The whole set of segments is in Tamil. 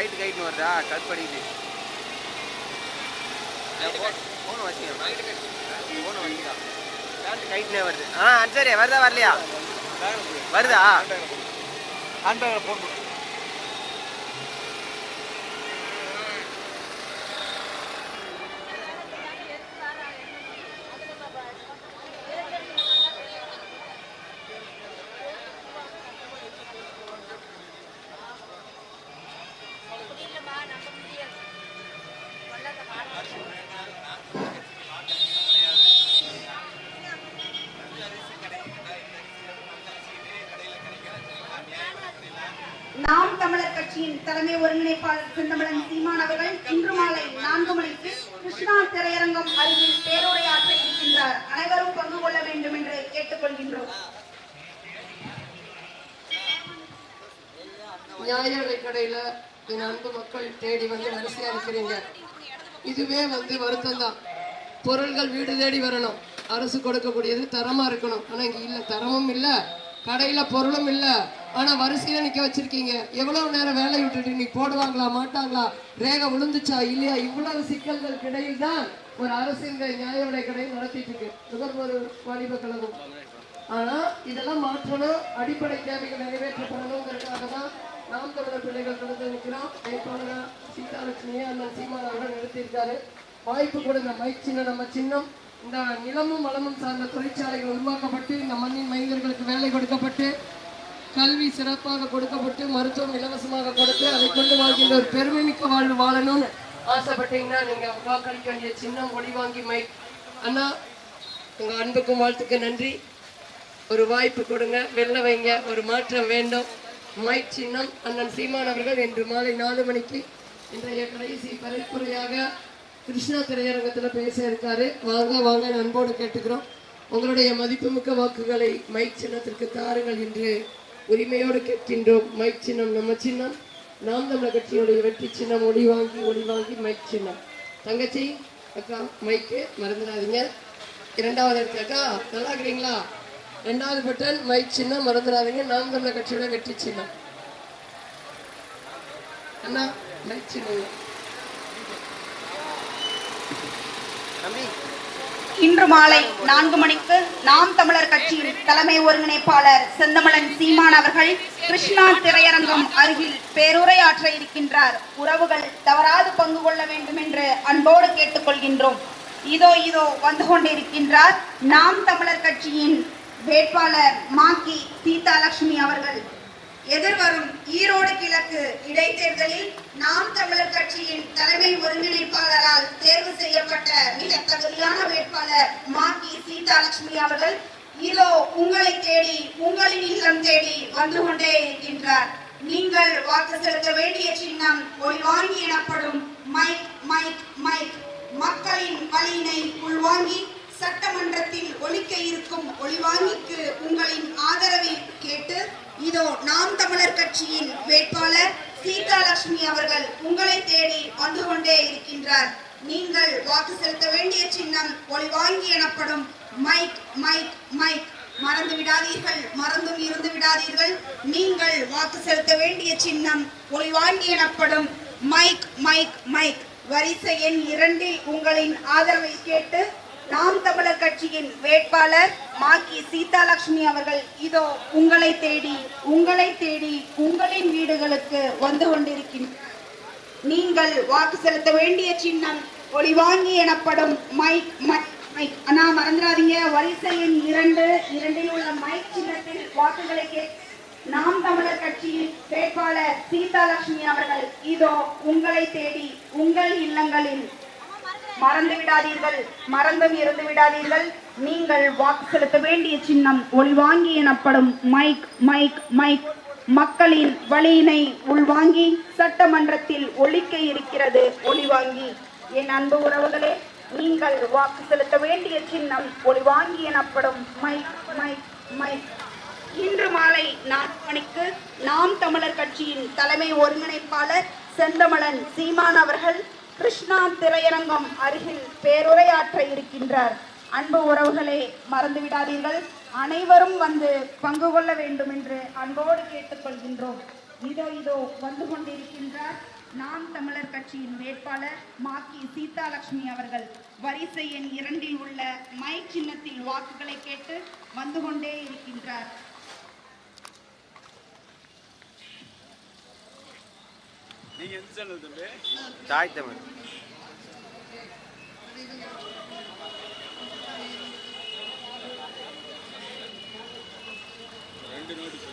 கைட்டு கைட்டு வருதா? கட் பண்ணிக்குது ஃபோன் வச்சுங்க ஃபோன் வச்சுக்கா பேண்ட் கைட்னே வருது. ஆ சரி வருதா வரலையா? வருதா? ஹேண்ட்பேக்கில் போட்டு நாம் தமிழர் கட்சியின் ஒருங்கிணைப்பாளர் செந்தமிழன் சீமான் அவர்கள் இன்று மாலை நான்கு மணிக்கு கிருஷ்ணா திரையரங்கம் அருகில் பேருரையாற்ற இருக்கின்றார். அனைவரும் பங்கு கொள்ள வேண்டும் என்று கேட்டுக்கொள்கின்றோம். நியாய கடையில என் அன்பு மக்கள் தேடி வந்து வரிசையா இருக்கிறீங்க இதுவே வந்து வருத்தம் தான் பொருள்கள் வீடு தேடி வரணும். அரசு கொடுக்கக்கூடியது தரமா இருக்கணும். ஆனா இங்க இல்ல தரமும் இல்ல கடையில பொருளும் இல்லை. ஆனா வரிசையில நிக்க வச்சிருக்கீங்க. எவ்வளவு நேரம் வேலை விட்டுட்டு நீ போடுவாங்களா மாட்டாங்களா? ரேக விழுந்துச்சா இல்லையா? இவ்வளவு சிக்கல்கள் கிடையில் தான் ஒரு அரசு இந்த நியாய விலை கடை நடத்திட்டு இருக்கு. நுகர்வோர் வாலிப கழகம். ஆனா இதெல்லாம் மாற்றணும். அடிப்படை தேவைகள் நிறைவேற்றப்படணுங்கிறதுக்காக தான் நாம் தமிழர் பிள்ளைகள் கடந்து நிற்கிறோம். வேட்பாளரா சீதாலட்சுமியை அண்ணன் சீமான் அவர்கள் நிறுத்தியிருக்காரு வாய்ப்பு கொடுங்க. மைக் சின்ன நம்ம சின்னம். இந்த நிலமும் வளமும் சார்ந்த தொழிற்சாலைகள் உருவாக்கப்பட்டு இந்த மண்ணின் மைந்தர்களுக்கு வேலை கொடுக்கப்பட்டு கல்வி சிறப்பாக கொடுக்கப்பட்டு மருத்துவம் இலவசமாக கொடுத்து அதை கொண்டு வாழ்கின்ற ஒரு பெருமைமிக்க வாழ்வு வாழணும்னு ஆசைப்பட்டீங்கன்னா நீங்க வாக்களிக்க வேண்டிய சின்னம் ஒளி வாங்கி மைக் அண்ணா உங்க அன்புக்கும் வாழ்த்துக்கு நன்றி. ஒரு வாய்ப்பு கொடுங்க வெளில வைங்க ஒரு மாற்றம் வேண்டும். மைக் சின்னம் அண்ணன் சீமான் அவர்கள் இன்று மாலை நாலு மணிக்கு இன்றைய கடைசி பரிப்புரையாக கிருஷ்ணா திரையரங்கத்தில் பேச இருக்காரு. வாங்க வாங்க அன்போடு கேட்டுக்கிறோம். உங்களுடைய மதிப்புமிக்க வாக்குகளை மைக் சின்னத்திற்கு தாருங்கள் என்று உரிமையோடு கேட்கின்றோம். மைக் சின்னம் நம்ம சின்னம். நாம் தமிழர் கட்சியினுடைய வெற்றி சின்னம். ஒளி வாங்கி ஒளி வாங்கி மைக் சின்னம். தங்கச்சி அக்கா மைக்கு மறந்துடாதீங்க. இரண்டாவது இடத்து அக்கா நல்லா இருக்கிறீங்களா? ரெண்டாவது பட்டன் மைக் சின்னம் மறந்துடாதீங்க. நாம் தமிழர் கட்சியோட வெற்றி சின்னம். அண்ணா மைக் சின்னம். தம்பி. இன்று மாலை நான்கு மணிக்கு நாம் தமிழர் கட்சியின் தலைமை ஒருங்கிணைப்பாளர் செந்தமலன் சீமான் அவர்கள் கிருஷ்ணா திரையரங்கம் அருகில் பேருரையாற்ற இருக்கின்றார். உறவுகள் தவறாது பங்கு கொள்ள வேண்டும் என்று அன்போடு கேட்டுக்கொள்கின்றோம். இதோ இதோ வந்து கொண்டிருக்கின்றார் நாம் தமிழர் கட்சியின் வேட்பாளர் மாக்கி சீதாலட்சுமி அவர்கள். எதிர்வரும் ஈரோடு கிழக்கு இடைத்தேர்தலில் நாம் தமிழர் கட்சியின் தலைமை ஒருங்கிணைப்பாளரால் தேர்வு செய்யப்பட்ட மிக தகுதியான வேட்பாளர் மாக்கி சீதாலட்சுமி அவர்கள் இதோ உங்களை தேடி உங்களின் இல்லம் தேடி வந்து கொண்டே இருக்கின்றார். நீங்கள் வாக்கு செலுத்த வேண்டிய சின்னம் ஒளிவாங்கி எனப்படும் மைக் மைக் மைக் மக்களின் வலியினை உள்வாங்கி சட்டமன்றத்தில் ஒலிக்க இருக்கும் ஒளிவாங்கிக்கு உங்களின் ஆதரவை இதோ நாம் தமிழர் கட்சியின் வேட்பாளர் சீதாலட்சுமி அவர்கள் உங்களை தேடி வந்து கொண்டே இருக்கின்றார். நீங்கள் வாக்கு செலுத்த வேண்டிய சின்னம் ஒளிவாங்கி எனப்படும். Mic mic mic. மறந்து விடாதீர்கள் மறந்தும் இருந்து விடாதீர்கள். நீங்கள் வாக்கு செலுத்த வேண்டிய சின்னம் ஒளிவாங்கி எனப்படும். Mic mic mic. வரிசை எண் இரண்டில் உங்களின் ஆதரவை கேட்டு நாம் தமிழர் கட்சியின் வேட்பாளர் மாக்கி சீதாலட்சுமி அவர்கள் இதோ உங்களை தேடி உங்களை தேடி உங்களின் வீடுகளுக்கு வந்து கொண்டிருக்கின்றனர் நீங்கள் வாக்கு செலுத்த வேண்டிய சின்னம் ஒளிவாங்கி எனப்படும் மைக் மைக் மைக். ஆனால் மறந்துடாதீங்க. வரிசையின் இரண்டு இரண்டில் உள்ள மைக் சின்னத்தில் வாக்குகளை கே நாம் தமிழர் கட்சியின் வேட்பாளர் சீதாலட்சுமி அவர்கள் இதோ உங்களை தேடி உங்கள் இல்லங்களில் மறந்து விடாதீர்கள். மறந்தும் இருந்து விடாதீர்கள். நீங்கள் வாக்கு செலுத்த வேண்டிய சின்னம் ஒளிவாங்கி எனப்படும். Mic mic mic. மக்களின் வழியினை உள்வாங்கி சட்டமன்றத்தில் ஒழிக்க இருக்கிறது. ஒளிவாங்கி என் அன்பு உறவுகளே நீங்கள் வாக்கு செலுத்த வேண்டிய சின்னம் ஒளிவாங்கி எனப்படும். Mic mic mic. இன்று மாலை நான்கு மணிக்கு நாம் தமிழர் கட்சியின் தலைமை ஒருங்கிணைப்பாளர் செந்தமலன் சீமான் அவர்கள் கிருஷ்ணா திரையரங்கம் அருகில் பேருரையாற்ற இருக்கின்றார். அன்பு உறவுகளை மறந்துவிடாதீர்கள் அனைவரும் வந்து பங்கு கொள்ள வேண்டும் என்று அன்போடு கேட்டுக்கொள்கின்றோம் இதோ இதோ வந்து கொண்டிருக்கின்றார் நாம் தமிழர் கட்சியின் வேட்பாளர் மாக்கி சீதாலட்சுமி அவர்கள். வரிசை எண் இரண்டில் உள்ள மை சின்னத்தில் வாக்குகளை கேட்டு வந்து கொண்டே இருக்கின்றார். நீங்க எந்த சேனல் தம்பி? தாய் தமிழ். ரெண்டு நோட்டு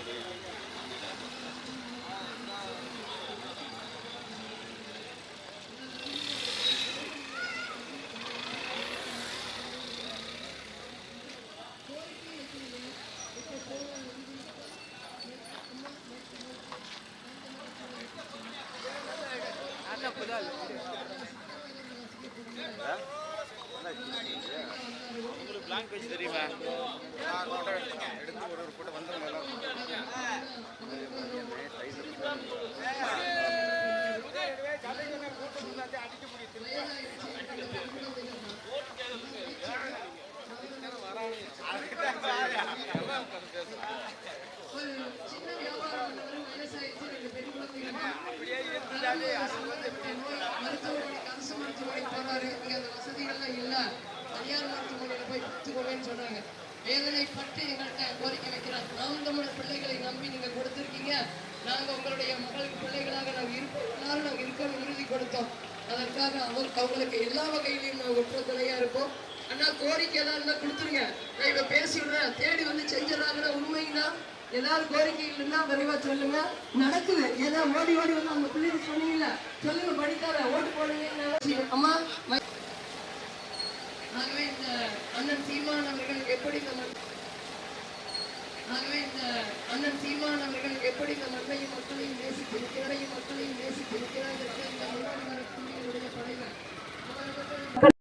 சொல்றீங்க உங்களுக்கு பிளாங்க் வச்சு தெரியுமா ஒரு சின்ன வியாபாரம் பண்ணவர் விவசாயிச்சு ரெண்டு பெண் மருத்துவமனை அரசு மருத்துவமனை போறாரு இங்க அந்த வசதிகள்லாம் இல்லை. தனியார் மருத்துவமனையில் போய் பார்த்துக்கோங்கன்னு சொன்னாங்க வேதனைப்பட்டு எங்கள்கிட்ட கோரிக்கை வைக்கிறார். நாம் நம்முடைய பிள்ளைகளை நம்பி நீங்கள் கொடுத்துருக்கீங்க. நாங்கள் உங்களுடைய மகளுக்கு பிள்ளைகளாக நாங்கள் இருப்போம் எல்லாரும் நாங்கள் இருக்கணும் உறுதி கொடுத்தோம். அதற்காக அவர் அவங்களுக்கு எல்லா வகையிலையும் நாங்கள் ஒற்றுத்துணையா இருப்போம். அண்ணா கோரிக்கை ஏதாவது இருந்தா கொடுத்துருங்க. நான் இப்போ பேசிவிடுறேன் தேடி வந்து செஞ்சிடறாங்கன்னா உண்மைன்னா ஏதாவது கோரிக்கை இல்லைன்னா விரைவா சொல்லுங்க. நடக்குது. ஏதோ ஓடி ஓடி வந்து அந்த பிள்ளைங்க சொன்னீங்களா சொல்லுங்க படிக்காத ஓட்டு போடுங்க அம்மா ஆகவே இந்த அண்ணன் சீமான் அவர்கள் எப்படி இந்த ஆகவே இந்த அண்ணன் சீமான் அவர்கள் எப்படி இந்த மண்ணையும் மக்களையும் நேசித்திருக்கிறாரையும் மக்களையும் நேசித்திருக்கிறார் என்று இந்த முன்னாடி வரக்கூடிய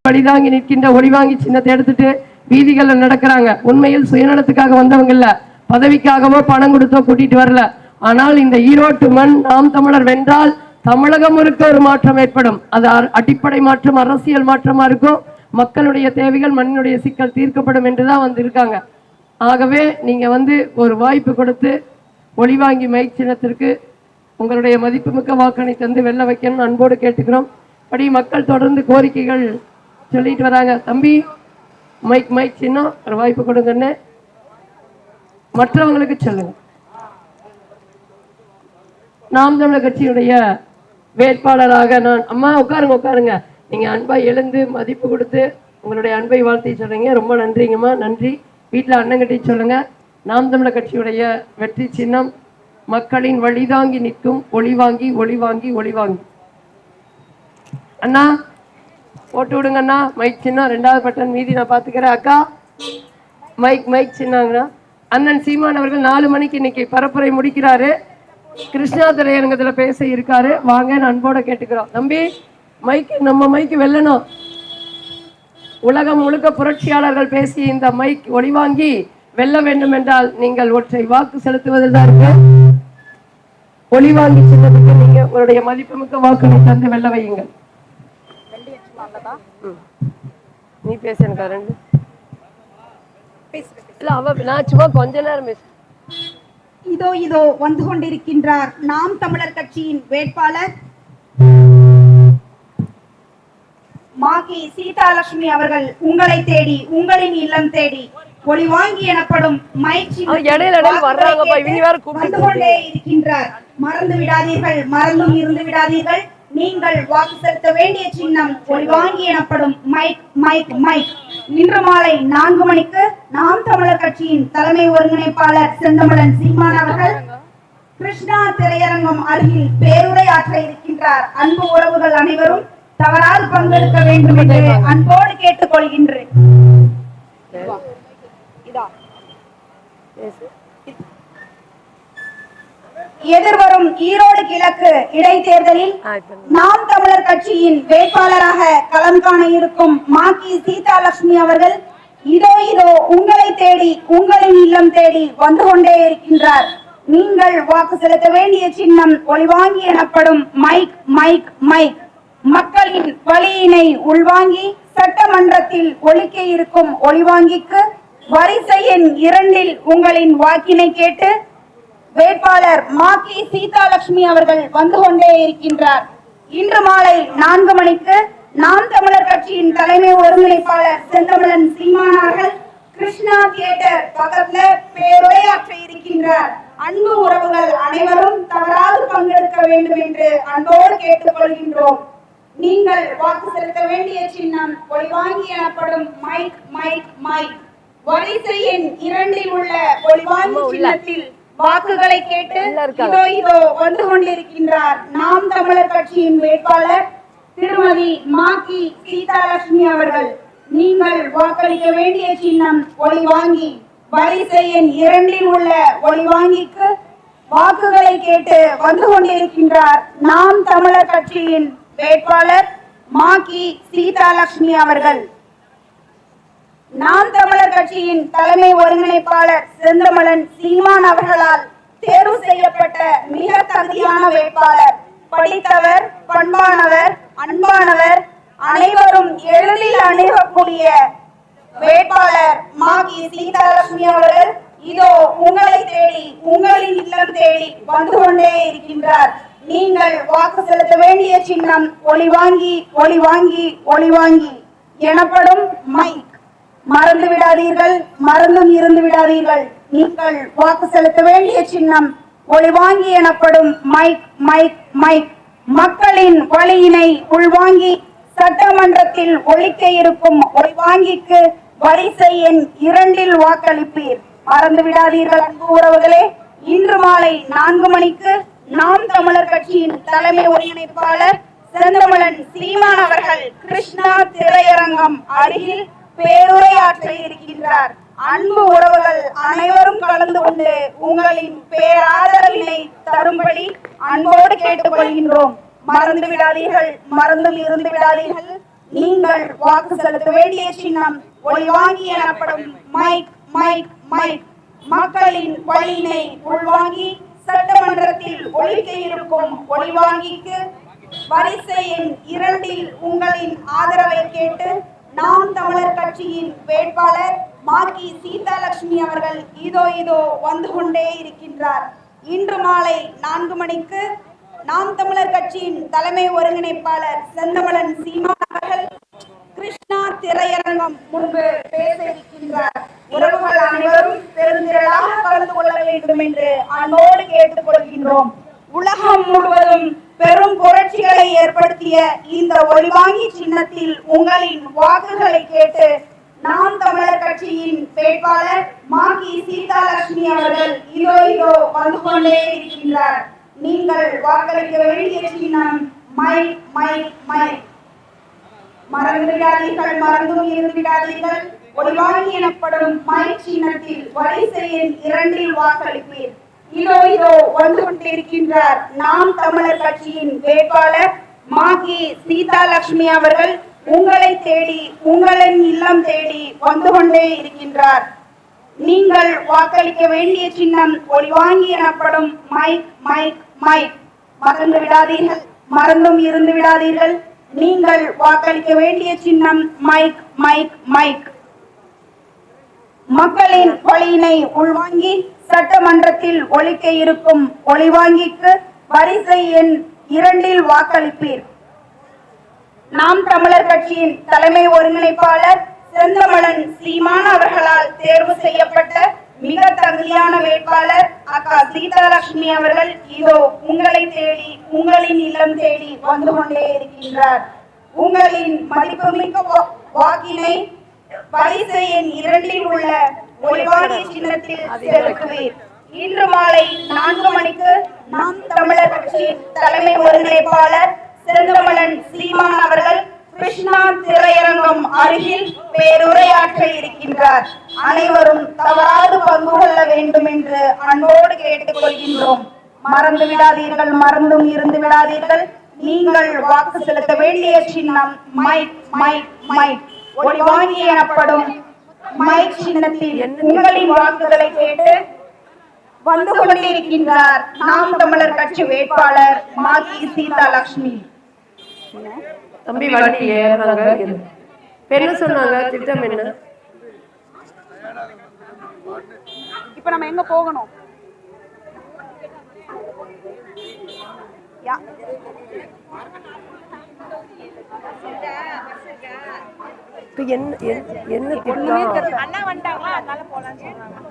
வழிதாங்கி நிற்கின்ற ஒளிவாங்கி சின்னத்தை எடுத்துட்டு வீதிகளில் நடக்கிறாங்க. உண்மையில் சுயநலத்துக்காக வந்தவங்க இல்லை. பதவிக்காகவோ பணம் கொடுத்தோ கூட்டிட்டு வரல. ஆனால் இந்த ஈரோட்டு மண் நாம் தமிழர் வென்றால் தமிழகம் முழுக்க ஒரு மாற்றம் ஏற்படும். அது அடிப்படை மாற்றம் அரசியல் மாற்றமா இருக்கும் மக்களுடைய தேவைகள் மண்ணினுடைய சிக்கல் தீர்க்கப்படும் என்றுதான் வந்து இருக்காங்க ஆகவே நீங்க வந்து ஒரு வாய்ப்பு கொடுத்து ஒளிவாங்கி மைக் சின்னத்திற்கு உங்களுடைய மதிப்புமிக்க வாக்கனை தந்து வெல்ல வைக்கணும்னு அன்போடு கேட்டுக்கிறோம். படி மக்கள் தொடர்ந்து கோரிக்கைகள் சொல்லிட்டு வராங்க. தம்பி மைக் மைக் சின்னம் ஒரு வாய்ப்பு கொடுங்கன்னு. மற்றவங்களுக்கு சொல்லுங்க. நாம் தமிழர் கட்சியுடைய வேட்பாளராக நான் அம்மா உட்காருங்க உட்காருங்க. நீங்க அன்பா எழுந்து மதிப்பு கொடுத்து உங்களுடைய அன்பை வாழ்த்தி சொல்றீங்க. ரொம்ப நன்றிங்கம்மா. நன்றி. வீட்டில் அண்ணங்கிட்ட சொல்லுங்க. நாம் தமிழர் கட்சியுடைய வெற்றி சின்னம். மக்களின் வழிதாங்கி நிற்கும். ஒளிவாங்கி வாங்கி ஒளி வாங்கி ஒளி வாங்கி. அண்ணா போட்டு விடுங்க அண்ணா. மைக் சின்னம் ரெண்டாவது பட்டன் மீதி நான் பார்த்துக்கிறேன். அக்கா மைக் மைக் சின்னாங்கண்ணா அண்ணன் சீமான் அவர்கள் நாலு மணிக்கு இன்னைக்கு பரப்புரை முடிக்கிறாரு. கிருஷ்ணா திரையரங்கத்தில் பேச இருக்காரு. வாங்க அன்போட கேட்டுக்கிறோம். தம்பி மைக் நம்ம மைக்கு வெல்லணும். உலகம் முழுக்க புரட்சியாளர்கள் பேசிய இந்த மைக் ஒளிவாங்கி வெல்ல வேண்டும் என்றால் நீங்கள் ஒற்றை வாக்கு செலுத்துவதில் தான் இருக்கு ஒளிவாங்கி சின்னத்துக்கு நீங்க உங்களுடைய மதிப்புமிக்க வாக்குகளை தந்து வெல்ல வையுங்கள். நீ பேச எனக்கு ரெண்டு. இல்ல அவ நான் சும்மா கொஞ்ச நேரம் பேச. இதோ இதோ வந்து கொண்டிருக்கின்றார் நாம் தமிழர் கட்சியின் வேட்பாளர் மாகி சீதாலட்சுமி அவர்கள் உங்களை தேடி உங்களின் இல்லம் தேடி ஒளி வாங்கி எனப்படும் வந்து கொண்டே இருக்கின்றார் மறந்து விடாதீர்கள் மறந்தும் இருந்து விடாதீர்கள். நீங்கள் வாக்கு செலுத்த வேண்டிய சின்னம் ஒளி வாங்கி எனப்படும் மைக் மைக் மைக். இன்று மாலை நான்கு மணிக்கு நாம் தமிழர் கட்சியின் தலைமை ஒருங்கிணைப்பாளர் செந்தமிழன் சீமான் அவர்கள் கிருஷ்ணா திரையரங்கம் அருகில் பேருரை ஆற்ற இருக்கின்றார். அன்பு உறவுகள் அனைவரும் தவறாது பங்கெடுக்க வேண்டும் என்று அன்போடு கேட்டுக்கொள்கின்றேன். எதிர்வரும் ஈரோடு கிழக்கு இடைத்தேர்தலில் நாம் தமிழர் கட்சியின் வேட்பாளராக களம் காண இருக்கும் மாக்கி சீதாலட்சுமி அவர்கள் இதோ இதோ உங்களை தேடி உங்களின் இல்லம் தேடி வந்து கொண்டே இருக்கின்றார். நீங்கள் வாக்கு செலுத்த வேண்டிய சின்னம் ஒளிவாங்கி எனப்படும் மைக் மைக் மைக். மக்களின் வழியினை உள்வாங்கி சட்டமன்றத்தில் ஒலிக்க இருக்கும் ஒளிவாங்கிக்கு வரிசை எண் இரண்டில் உங்களின் வாக்கினை கேட்டு வேட்பாளர் மாக்கி சீதாலட்சுமி அவர்கள் வந்து கொண்டே இருக்கின்றார். இன்று மாலை நான்கு மணிக்கு நாம் தமிழர் கட்சியின் தலைமை ஒருங்கிணைப்பாளர் செந்தமிழன் சீமான் அவர்கள் கிருஷ்ணா தியேட்டர் பக்கத்துல பேருரையாற்ற இருக்கின்றார். அன்பு உறவுகள் அனைவரும் தவறாது பங்கெடுக்க வேண்டும் என்று அன்போடு கேட்டுக்கொள்கின்றோம். நீங்கள் வாக்கு செலுத்த வேண்டிய சின்னம் ஒளிவாங்கி எனப்படும் மைக் மைக் மைக் வரிசை எண் இரண்டில் உள்ள ஒளிவாங்கி சின்னத்தில் வாக்குகளை கேட்டு இதோ இதோ வந்து கொண்டிருக்கின்றார் நாம் தமிழர் கட்சியின் வேட்பாளர் திருமதி மாக்கி சீதாலட்சுமி அவர்கள். நீங்கள் வாக்களிக்க வேண்டிய சின்னம் ஒளிவாங்கி வரிசை எண் இரண்டில் உள்ள ஒளிவாங்கிக்கு வாக்குகளை கேட்டு வந்து கொண்டிருக்கின்றார் நாம் தமிழர் கட்சியின் வேட்பாளர் மாக்கி சீதாலட்சுமி அவர்கள். நாம் தமிழர் கட்சியின் தலைமை ஒருங்கிணைப்பாளர் செந்தமலன் சீமான் அவர்களால் தேர்வு செய்யப்பட்ட மிக தகுதியான வேட்பாளர் படித்தவர் பண்பானவர் அன்பானவர் அனைவரும் எளிதில் அணுகக்கூடிய வேட்பாளர் மாகி சீதாலட்சுமி அவர்கள். இதோ உங்களை தேடி உங்களின் இல்லம் தேடி வந்து கொண்டே இருக்கின்றார். நீங்கள் வாக்கு செலுத்த வேண்டிய சின்னம் ஒளி வாங்கி ஒளி வாங்கி ஒளி வாங்கி எனப்படும் மைக் மறந்து விடாதீர்கள் மறந்தும் இருந்து விடாதீர்கள். நீங்கள் வாக்கு செலுத்த வேண்டிய சின்னம் ஒளிவாங்கி எனப்படும் மைக் மைக் மைக் மக்களின் வழியினை உள்வாங்கி சட்டமன்றத்தில் ஒழிக்க இருக்கும் ஒளிவாங்கிக்கு வரிசை எண் இரண்டில் வாக்களிப்பீர். மறந்து விடாதீர்கள் அன்பு உறவுகளே. இன்று மாலை நான்கு மணிக்கு நாம் தமிழர் கட்சியின் தலைமை ஒருங்கிணைப்பாளர் செந்தமலன் சீமான் அவர்கள் கிருஷ்ணா திரையரங்கம் அருகில் பேருரையாற்ற இருக்கின்றார். அன்பு உறவுகள் அனைவரும் கலந்து கொண்டு உங்களின் பேராதரவினை தரும்படி அன்போடு கேட்டுக்கொள்கின்றோம். மறந்து விடாதீர்கள் மறந்தும் இருந்து விடாதீர்கள். நீங்கள் வாக்கு செலுத்த வேண்டிய சின்னம் ஒளிவாங்கி எனப்படும் மைக் மைக் மைக் மக்களின் வழியினை உள்வாங்கி சட்டமன்றத்தில் ஒழிக்க இருக்கும் ஒளிவாங்கிக்கு வரிசை எண் இரண்டில் உங்களின் ஆதரவை கேட்டு நாம் தமிழர் கட்சியின் வேட்பாளர் மாக்கி சீதாலட்சுமி அவர்கள் இதோ இதோ வந்து கொண்டே இருக்கின்றார். இன்று மாலை நான்கு மணிக்கு நாம் தமிழர் கட்சியின் தலைமை ஒருங்கிணைப்பாளர் செந்தமலன் சீமான் அவர்கள் கிருஷ்ணா திரையரங்கம் முன்பு பேச இருக்கின்றார் உறவுகள் அனைவரும் பெருந்திரளாக கலந்து வேண்டும் என்று அன்போடு கேட்டுக்கொள்கின்றோம். உலகம் முழுவதும் பெரும் புரட்சிகளை ஏற்படுத்திய இந்த ஒளிவாங்கி சின்னத்தில் உங்களின் வாக்குகளை கேட்டு நாம் தமிழர் கட்சியின் வேட்பாளர் மாகி சீதாலட்சுமி அவர்கள் இதோ இதோ வந்து கொண்டே இருக்கின்றார். நீங்கள் வாக்களிக்க வேண்டிய சின்னம் மை மை மை. மறந்து விடாதீர்கள் மறந்தும் இருந்து விடாதீர்கள் ஒளிவாங்கி எனப்படும் மை சின்னத்தில் வரிசை எண் இரண்டில் வாக்களிப்பீர். இதோ இதோ வந்து கொண்டிருக்கின்றார் நாம் தமிழர் கட்சியின் வேட்பாளர் மாகி சீதாலட்சுமி அவர்கள் உங்களை தேடி உங்களின் இல்லம் தேடி வந்து கொண்டே இருக்கின்றார். நீங்கள் வாக்களிக்க வேண்டிய சின்னம் ஒளிவாங்கி எனப்படும் மைக் மைக் மைக். மறந்து விடாதீர்கள் மறந்தும் இருந்து விடாதீர்கள். நீங்கள் வாக்களிக்க வேண்டிய சின்னம் மைக் மைக் மைக். மக்களின் வழியினை உள்வாங்கி சட்டமன்றத்தில் ஒழிக்க இருக்கும் ஒளிவாங்கிக்கு வரிசை எண் இரண்டில் வாக்களிப்பீர். நாம் தமிழர் கட்சியின் தலைமை ஒருங்கிணைப்பாளர் செந்தமலன் சீமான் அவர்களால் தேர்வு செய்யப்பட்ட மிக தகுதியான வேட்பாளர் அக்கா சீதாலட்சுமி அவர்கள் இதோ உங்களை தேடி உங்களின் இல்லம் தேடி வந்து கொண்டே இருக்கின்றார். உங்களின் மதிப்புமிக்க வா- வாக்கினை வரிசை எண் இரண்டில் உள்ள ஒளிவாகி சின்னத்தில் செலுத்துவீர் இன்று மாலை நான்கு மணிக்கு நாம் தமிழர் கட்சியின் தலைமை ஒருங்கிணைப்பாளர் செந்தமலன் சீமான் அவர்கள் கிருஷ்ணா திரையரங்கம் அருகில் பேருரையாற்ற இருக்கின்றார். அனைவரும் தவறாது பங்கு கொள்ள வேண்டும் என்று அன்போடு கேட்டுக் கொள்கின்றோம். மறந்து விடாதீர்கள் மறந்தும் இருந்து விடாதீர்கள். நீங்கள் வாக்கு செலுத்த வேண்டிய சின்னம் மைக் மைக் மைக். ஒளிவாங்கி எனப்படும் மைக் சின்னத்தில் உங்களின் வாக்குகளை கேட்டு வந்து கொண்டிருக்கின்றார் நாம் தமிழர் கட்சி வேட்பாளர் மாகி சீதா லட்சுமி தம்பி வண்டி ஏறாங்க. என்ன சொன்னாங்க திட்டம் என்ன? இப்ப நம்ம எங்க போகணும்? யா- இப்போ என்ன என்ன- திட்டம்?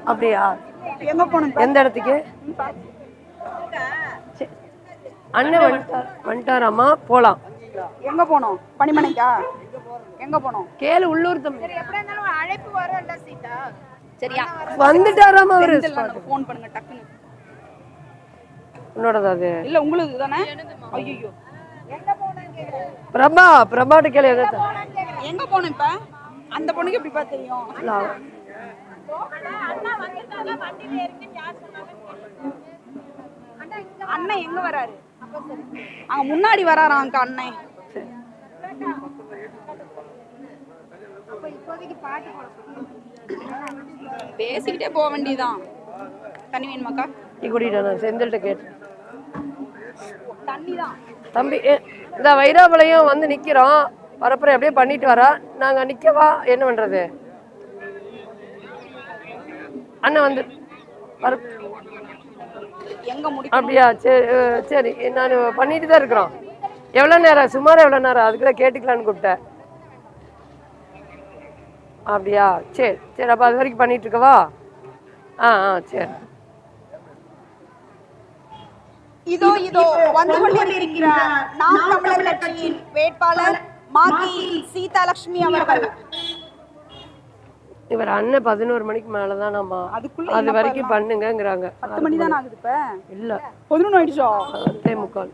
அப்படியா? எங்க போகணும் எந்த இடத்துக்கு. அண்ணன் வந்துட்டார் வந்துட்டாராம்மா? போலாம். எங்க போனோம் பனிமனைக்கா எங்க போனோம் கேளு உள்ளூர் தம்பி. எப்படி இருந்தாலும் அழைப்பு வரும்டா சீதா? சரியா. வந்துட்டாராமா அவரு. ஃபோன் பண்ணுங்க டக்குன்னு. உன்னோடதா அது? இல்ல உங்களுக்கு தானே ஐயோ பிரபா பிரபாட்ட கேளு எதாவது எங்க போனோம் இப்ப? அந்த பொண்ணுக்கு எப்படி பார்த்து தெரியும்? அண்ணன் எங்க வராரு? அங்க முன்னாடி வராராம் அங்க அண்ணன்? பேசிக்கிட்டே போக வேண்டியதான் தண்ணி வேணுமாக்கா டீ குடிக்கிட்டா நான் செந்தில்கிட்ட கேட்டேன். தண்ணி தான் தம்பி இந்த வைராபாளையம் வந்து நிக்கிறோம். பரப்புரை அப்படியே பண்ணிட்டு வரா? நாங்க நிக்கவா? என்ன பண்றது? அண்ணன் வந்து வர அப்படியா? சரி சரி. நான் பண்ணிட்டு தான் இருக்கிறோம். எவ்வளோ நேரம் சுமார் எவ்வளோ நேரம் அதுக்கு தான் கேட்டுக்கலான்னு கூப்பிட்டேன். அப்படியா? சரி சரி. அப்போ அது வரைக்கும் பண்ணிட்டு இருக்கவா? ஆ ஆ சரி. இதோ இதோ. வந்து கொண்டிருக்கிறார் நாம் தமிழர் கட்சியின் வேட்பாளர் மாகி சீதாலட்சுமி அவர்கள். இவர் அண்ணன் பதினோரு மணிக்கு மேலே தான் நம்ம அதுக்குள்ள அது வரைக்கும் பண்ணுங்கங்கிறாங்க. பத்து மணி தான் ஆகுது இப்ப? இல்லை. பதினொன்று ஆயிடுச்சா? பத்தே முக்கால்.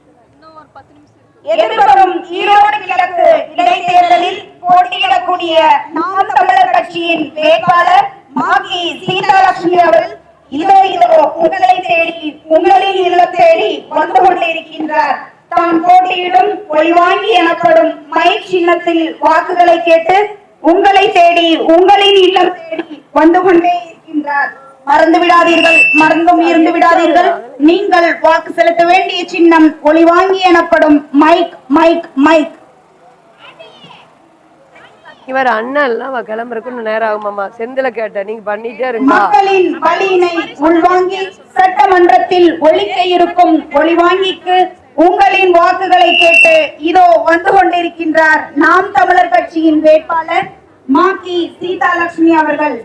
எதிர்வரும் ஈரோடு கிழக்கு இடைத்தேர்தலில் போட்டியிடக்கூடிய நாம் தமிழர் கட்சியின் வேட்பாளர் மாகி சீதாலட்சுமி அவர்கள் இதோ இதோ உங்களை தேடி உங்களின் இல்லம் தேடி வந்து கொண்டிருக்கின்றார். தான் போட்டியிடும் ஒளிவாங்கி எனப்படும் மை சின்னத்தில் வாக்குகளை கேட்டு உங்களை தேடி உங்களின் இல்லம் தேடி வந்து கொண்டே இருக்கின்றார். மறந்து விடாதீர்கள் மறந்தும் இருந்து விடாதீர்கள். நீங்கள் வாக்கு செலுத்த வேண்டிய சின்னம் ஒளிவாங்கி எனப்படும் மைக் மைக் மைக். இவர் அண்ணன் எல்லாம் கிளம்புறதுக்கு நேரம் ஆகுமாமா செந்தில கேட்டேன் நீங்க பண்ணிட்டே இருங்க. மக்களின் வலியினை உள்வாங்கி சட்டமன்றத்தில் ஒழிக்க இருக்கும் ஒளிவாங்கிக்கு உங்களின் வாக்குகளை கேட்டு இதோ வந்து கொண்டிருக்கின்றார் நாம் தமிழர் கட்சியின் வேட்பாளர் மாக்கி சீதாலட்சுமி அவர்கள்.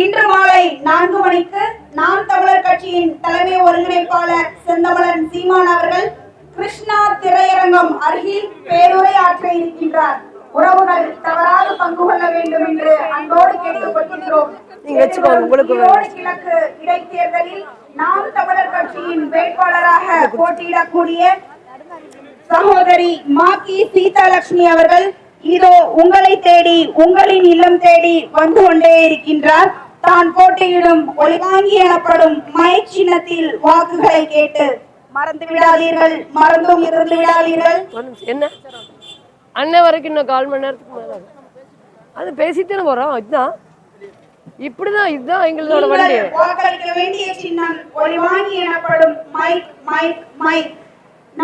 இன்று மாலை நான்கு மணிக்கு நாம் தமிழர் கட்சியின் தலைமை ஒருங்கிணைப்பாளர் செந்தமலன் சீமான் அவர்கள் கிருஷ்ணா திரையரங்கம் அருகில் பேருரை ஆற்ற இருக்கின்றார். உறவுகள் தவறாது பங்கு கொள்ள வேண்டும் என்று அன்போடு கேட்டுக்கொள்கின்றோம். நீங்க வச்சுக்கோங்க, உங்களுக்கு இடைத்தேர்தலில் நாம் தமிழர் கட்சியின் வேட்பாளராக போட்டியிடக்கூடிய சகோதரி மாக்கி சீதாலட்சுமி அவர்கள் இதோ உங்களை தேடி உங்களின் இல்லம் தேடி வந்து கொண்டே இருக்கின்றார் தான் போட்டியிடும் ஒளிவாங்கி எனப்படும் மை சின்னத்தில் வாக்குகளை கேட்டு மறந்து விடாதீர்கள் மறந்தும் இருந்து விடாதீர்கள். என்ன அண்ணன் வரைக்கும் இன்னும் கால் மணி நேரத்துக்கு மேல. அது பேசித்தானே போறோம் இதுதான் இப்படிதான் இதுதான் எங்களோட வண்டி வாக்களிக்க வேண்டிய சின்னம் ஒளிவாங்கி எனப்படும் மைக் மைக் மைக்.